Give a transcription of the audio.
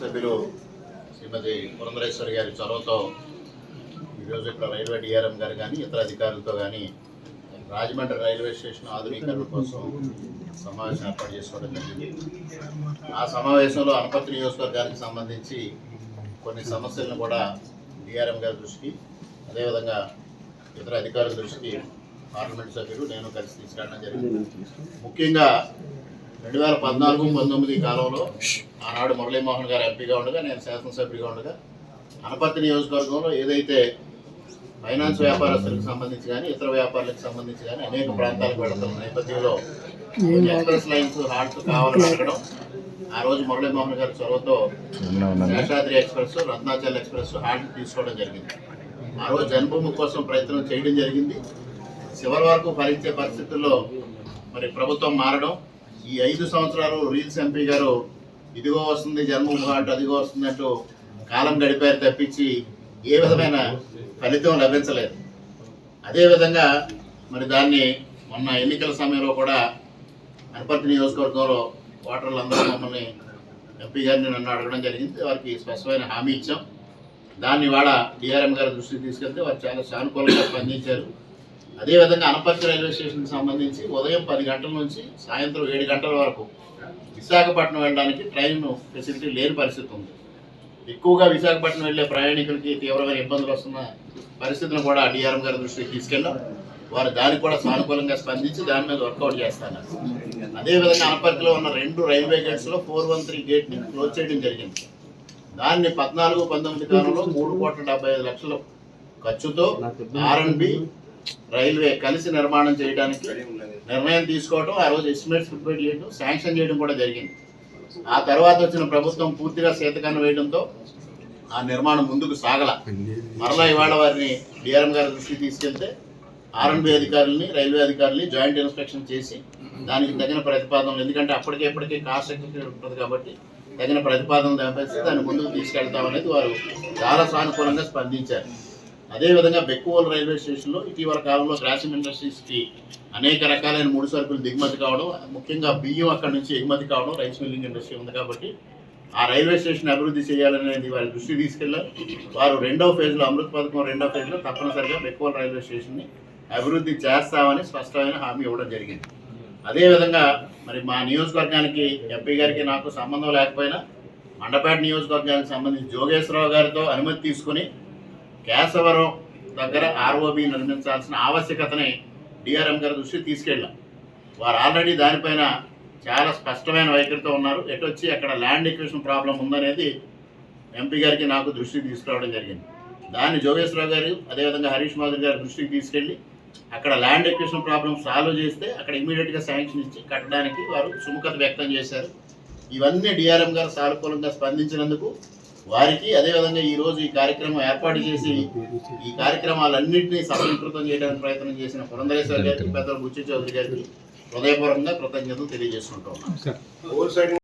సభ్యులు శ్రీమతి పురంధరేశ్వరి గారి చొరవతో ఈరోజు ఇక్కడ రైల్వే డిఆర్ఎం గారు కానీ ఇతర అధికారులతో కానీ రాజమండ్రి రైల్వే స్టేషన్ ఆధునీకరణ కోసం సమావేశం ఏర్పాటు చేసుకోవడం జరిగింది. ఆ సమావేశంలో అనపర్తి నియోజకవర్గానికి సంబంధించి కొన్ని సమస్యలను కూడా డిఆర్ఎం గారి దృష్టికి అదేవిధంగా ఇతర అధికారుల దృష్టికి పార్లమెంట్ సభ్యులు నేను కలిసి తీసుకురావడం జరిగింది. ముఖ్యంగా రెండు వేల పద్నాలుగు పంతొమ్మిది కాలంలో ఆనాడు మురళీమోహన్ గారు ఎంపీగా ఉండగా నేను శాసనసభ్యుడిగా ఉండగా అనపర్తి నియోజకవర్గంలో ఏదైతే ఫైనాన్స్ వ్యాపారస్తులకు సంబంధించి కానీ ఇతర వ్యాపారులకు సంబంధించి కానీ అనేక ప్రాంతాలకు వెళుతున్న నేపథ్యంలో ఎక్స్ప్రెస్ లైన్స్ హాల్ట్ కావాలని అడగడం ఆ రోజు మురళీమోహన్ గారి చొరవతో Seshadri express Ratnachal express halt తీసుకోవడం జరిగింది. ఆ రోజు జన్మభూమి కోసం ప్రయత్నం చేయడం జరిగింది. చివరి వరకు ఫలించే పరిస్థితుల్లో మరి ప్రభుత్వం మారడం ఈ ఐదు సంవత్సరాలు రీల్స్ ఎంపీ గారు ఇదిగో వస్తుంది జన్మభూమి ఘాట్ అదిగో వస్తుందంటూ కాలం గడిపారు తప్పించి ఏ విధమైన ఫలితం లభించలేదు. అదేవిధంగా మరి దాన్ని మొన్న ఎన్నికల సమయంలో కూడా అనపర్తి నియోజకవర్గంలో ఓటర్లు అందరూ మమ్మల్ని ఎంపీ గారిని నన్ను అడగడం జరిగింది. వారికి స్పష్టమైన హామీ ఇచ్చాం. దాన్ని ఇవాళ డిఆర్ఎం గారి దృష్టికి తీసుకెళ్తే వారు చాలా సానుకూలంగా స్పందించారు. అదేవిధంగా అనపర్తి రైల్వే స్టేషన్కి సంబంధించి ఉదయం పది గంటల నుంచి సాయంత్రం ఏడు గంటల వరకు విశాఖపట్నం వెళ్ళడానికి ట్రైన్ ఫెసిలిటీ లేని పరిస్థితి ఉంది. ఎక్కువగా విశాఖపట్నం వెళ్ళే ప్రయాణికులకి తీవ్రమైన ఇబ్బందులు వస్తున్న పరిస్థితిని కూడా డిఆర్ఎం గారి దృష్టికి తీసుకెళ్ళాం. వారు దానికి కూడా సానుకూలంగా స్పందించి దాని మీద వర్కౌట్ చేస్తాను అదేవిధంగా అనపర్తిలో ఉన్న రెండు రైల్వే గేట్స్లో ఫోర్ వన్ త్రీ గేట్ని క్లోజ్ చేయడం జరిగింది. దాన్ని పద్నాలుగు పంతొమ్మిది కాలంలో మూడు కోట్ల డెబ్బై ఐదు లక్షల ఖర్చుతో ఆర్ఎన్బి రైల్వే కలిసి నిర్మాణం చేయడానికి నిర్ణయం తీసుకోవడం ఆ రోజు ఎస్టిమేట్స్ ప్రిపేర్ చేయడం శాంక్షన్ చేయడం కూడా జరిగింది. ఆ తర్వాత వచ్చిన ప్రభుత్వం పూర్తిగా శీతకన్ను వేయడంతో ఆ నిర్మాణం ముందుకు సాగల. మరలా ఇవాళ వారిని డిఆర్ఎం గారి దృష్టికి తీసుకెళ్తే ఆర్ఎన్బి అధికారులని రైల్వే అధికారులని జాయింట్ ఇన్స్పెక్షన్ చేసి దానికి తగిన ప్రతిపాదనలు ఎందుకంటే అప్పటికే ఇప్పటికే కాస్ట్ ఉంటుంది కాబట్టి తగిన ప్రతిపాదనలు పంపిస్తే దాన్ని ముందుకు తీసుకెళ్తామనేది వారు చాలా సానుకూలంగా స్పందించారు. అదేవిధంగా బెక్కువల్ రైల్వే స్టేషన్లో ఇటీవల కాలంలో గ్రాసిమ్ ఇండస్ట్రీస్కి అనేక రకాలైన ముడి సరుకులు దిగుమతి కావడం ముఖ్యంగా బియ్యం అక్కడ నుంచి ఎగుమతి కావడం రైస్ మిల్లింగ్ ఇండస్ట్రీ ఉంది కాబట్టి ఆ రైల్వే స్టేషన్ అభివృద్ధి చేయాలనేది వారి దృష్టి తీసుకెళ్ళారు వారు రెండవ ఫేజ్లో అమృత్ పథకం రెండవ ఫేజ్లో తప్పనిసరిగా బెక్కువల్ రైల్వే స్టేషన్ని అభివృద్ధి చేస్తామని స్పష్టమైన హామీ ఇవ్వడం జరిగింది. అదేవిధంగా మరి మా నియోజకవర్గానికి ఎంపీ గారికి నాకు సంబంధం లేకపోయినా మండపేట నియోజకవర్గానికి సంబంధించి జోగేశ్వరరావు గారితో అనుమతి తీసుకుని కేశవరం దగ్గర ఆర్ఓబి నిర్మించాల్సిన ఆవశ్యకతని డిఆర్ఎం గారి దృష్టికి తీసుకెళ్ళాం. వారు ఆల్రెడీ దానిపైన చాలా స్పష్టమైన వైఖరితో ఉన్నారు. ఎటొచ్చి అక్కడ ల్యాండ్ ఎక్విషన్ ప్రాబ్లం ఉందనేది ఎంపీ గారికి నాకు దృష్టికి తీసుకురావడం జరిగింది. దాన్ని జోగేశ్వరరావు గారు అదేవిధంగా హరీష్ మాధురి గారి దృష్టికి తీసుకెళ్ళి అక్కడ ల్యాండ్ ఎక్విషన్ ప్రాబ్లం సాల్వ్ చేస్తే అక్కడ ఇమీడియట్గా శాంక్షన్ ఇచ్చి కట్టడానికి వారు సుముఖత వ్యక్తం చేశారు. ఇవన్నీ డిఆర్ఎం గారు సానుకూలంగా స్పందించినందుకు వారికి అదేవిధంగా ఈ రోజు ఈ కార్యక్రమం ఏర్పాటు చేసి ఈ కార్యక్రమాలన్నింటినీ సఫలీకృతం చేయడానికి ప్రయత్నం చేసిన పురంధరేశ్వర గారికి పెద్దలు బుచ్చి చౌదరి గారికి హృదయపూర్వకంగా కృతజ్ఞతలు తెలియజేసుకుంటూ ఉన్నాం.